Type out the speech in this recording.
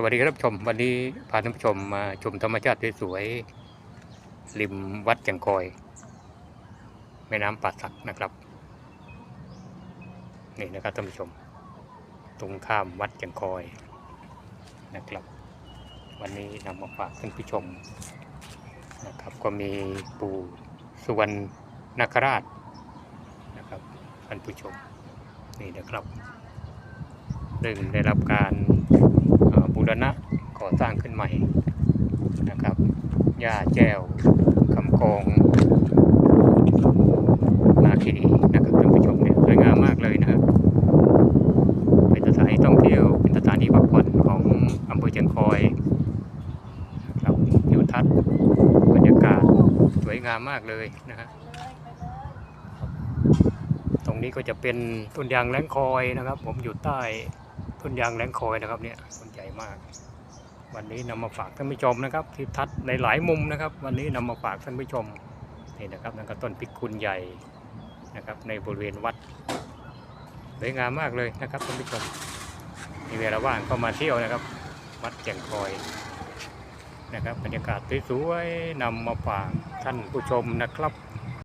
สวัสดีครับชม วันนี้พาท่านผู้ชมมาชมธรรมชาติสวยๆริมวัดจังกอย แม่น้ำป่าสักนะครับ นี่นะครับท่านผู้ชม ตรงข้ามวัดจังกอยนะครับ วันนี้นำมาฝากท่านผู้ชมนะครับ ก็มีปู่สุวรรณนาคราชนะครับท่านผู้ชมนี่นะครับซึ่งได้รับการ รณะก่อสร้างขึ้นใหม่นะครับย่าแจ้วคำกองนาคีดีนะครับท่านผู้ชมเนี่ยสวยงามมากเลยนะครับเป็นสถานที่ท่องเที่ยวเป็นสถานที่พักผ่อนของอำเภอเชียงคอยนะครับทิวทัศน์บรรยากาศสวยงามมากเลยนะฮะตรงนี้ก็จะเป็นต้นยางแหลงคอยนะครับ ผมอยู่ใต้ต้นยางแหลงคอยนะครับเนี่ยต้น ใหญ่มาก วันนี้นำมาฝากท่านผู้ชมนะครับทิวทัศน์หลายมุมนะครับ วันนี้นำมาฝากท่านผู้ชมนี่นะครับนั่นก็ต้นพิกุลใหญ่นะครับ ในบริเวณวัดสวยงามมากเลยนะครับท่านผู้ชมมีเวลาว่างก็มาเที่ยวนะครับ วัดแก่งคอยนะครับบรรยากาศสวยๆนำมาฝากท่านผู้ชมนะครับ